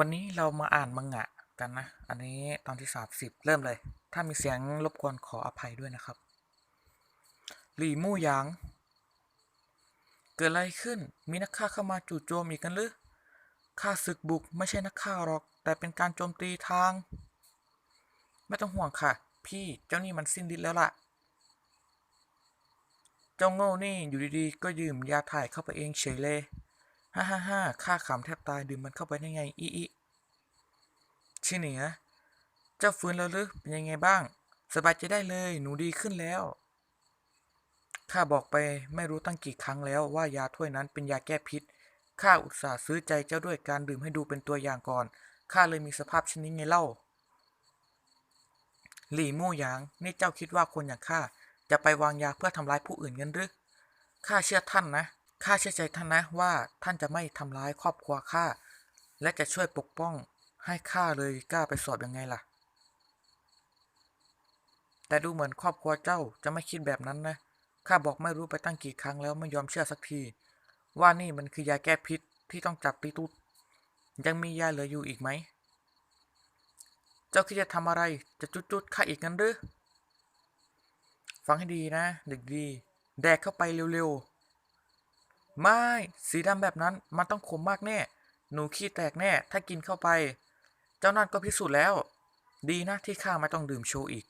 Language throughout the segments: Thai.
วันนี้เรามาอ่านมังงะกันนะ อันนี้ตอนที่สามสิบเริ่มเลย ถ้ามีเสียงรบกวนขออภัยด้วยนะครับ หลี่มู่หยาง เกิดอะไรขึ้น มีนักฆ่าเข้ามาจู่โจมอีกกันหรือข้าศึกบุกไม่ใช่นักฆ่าหรอก แต่เป็นการโจมตีทาง ไม่ต้องห่วงค่ะ พี่เจ้านี่มันสิ้นฤทธิ์แล้วล่ะ เจ้าโง่นี่อยู่ดีๆ ก็ยืมยาถ่ายเข้าไปเองเฉยเลย ฮ่าฮ่าฮ่าข้าขำแทบตายดื่มมันเข้าไปได้ไงอีอีชิเหนียเจ้าฟื้นแล้วหรือเป็นยังไงบ้าง สบายใจได้เลยหนูดีขึ้นแล้วข้าบอกไปไม่รู้ตั้งกี่ครั้งแล้วว่ายาถ้วยนั้นเป็นยาแก้พิษข้าอุตส่าห์ซื้อใจเจ้าด้วยการดื่มให้ดูเป็นตัวอย่างก่อนข้าเลยมีสภาพเช่นนี้ไงเล่า หลี่มู่หยางนี่เจ้าคิดว่าคนอย่างข้าจะไปวางยาเพื่อทำร้ายผู้อื่นกันหรือข้าเชื่อท่านนะ ข้าเชื่อใจท่านนะว่าท่านจะไม่ทำร้ายครอบครัวข้าและจะช่วยปกป้องให้ข้าเลยกล้าไปสอบยังไงล่ะ แต่ดูเหมือนครอบครัวเจ้าจะไม่คิดแบบนั้นนะข้าบอกไม่รู้ไปตั้งกี่ครั้งแล้วไม่ยอมเชื่อสักที ว่านี่มันคือยาแก้พิษที่ต้องจับตีตุดยังมียาเหลืออยู่อีกไหม เจ้าคิดจะทำอะไรจะจุดๆข้าอีกงั้นหรือฟังให้ดีนะเด็กดี แดกเข้าไปเร็วๆ ไม่ สีดำแบบนั้นมันต้องขมมากแน่ หนูขี้แตกแน่ ถ้ากินเข้าไป เจ้านั่นก็พิสูจน์แล้ว ดีนะที่ข้าไม่ต้องดื่มโชว์อีก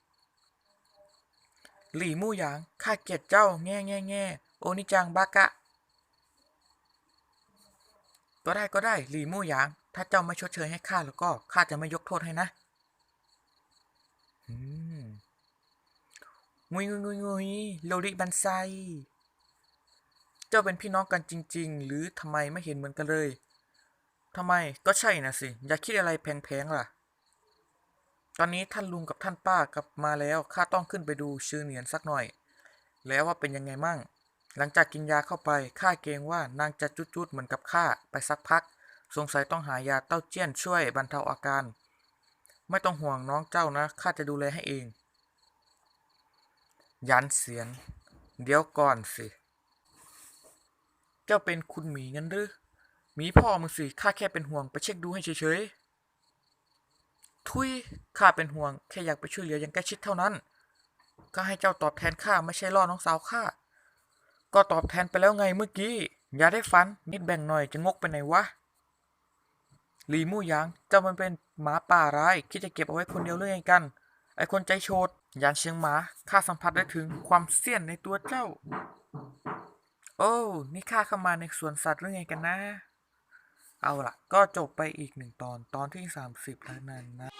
หลี่มู่หยาง ข้าเกลียดเจ้า แง่แง่แง่โอนิจังบากะ ก็ได้ก็ได้ หลี่มู่หยาง ถ้าเจ้าไม่ชดเชยให้ข้าแล้วก็ข้าจะไม่ยกโทษให้นะงุยงุยงุยงุยโลริบันไซ เจ้าเป็นพี่น้องกันจริง ๆ หรือทำไมไม่เห็นเหมือนกันเลยทำไมก็ใช่นะสิ อย่าคิดอะไรแพงๆล่ะ ตอนนี้ท่านลุงกับท่านป้ากลับมาแล้วข้าต้องขึ้นไปดูชื่อเหนียนสักหน่อย แล้วว่าเป็นยังไงมั่ง หลังจากกินยาเข้าไปข้าเกรงว่านางจะจุดๆเหมือนกับข้าไปสักพัก สงสัยต้องหายาเต้าเจี้ยนช่วยบรรเทาอาการ ไม่ต้องห่วงน้องเจ้านะข้าจะดูแลให้เอง ยันเสียน เดี๋ยวก่อนสิ เจ้าเป็นคุณหมีงั้นหรือหมีพ่อมึงสิข้าแค่เป็นห่วงไปเช็คดูให้เฉยๆทุยข้าเป็นห่วงแค่อยากไปช่วยเหลืออย่างใกล้ชิดเท่านั้นก็ให้เจ้าตอบแทนข้าไม่ใช่ล่อน้องสาวข้าก็ตอบแทนไปแล้วไงเมื่อกี้ อย่าได้ฟัน นิดแบ่งหน่อยจะงกไปไหนวะหลีมู่หยางเจ้ามันเป็นหมาป่าร้ายคิดจะเก็บเอาไว้คนเดียวเรื่องไงกัน ไอคนใจโฉดยานเชียงหมาข้าสัมผัสได้ถึงความเสี้ยนในตัวเจ้า โอ้ นี่ข้าเข้ามาในสวนสัตว์หรือไงกันนะ เอาล่ะ ก็จบไปอีกหนึ่งตอนตอนที่ 30 แล้วนั่นนะ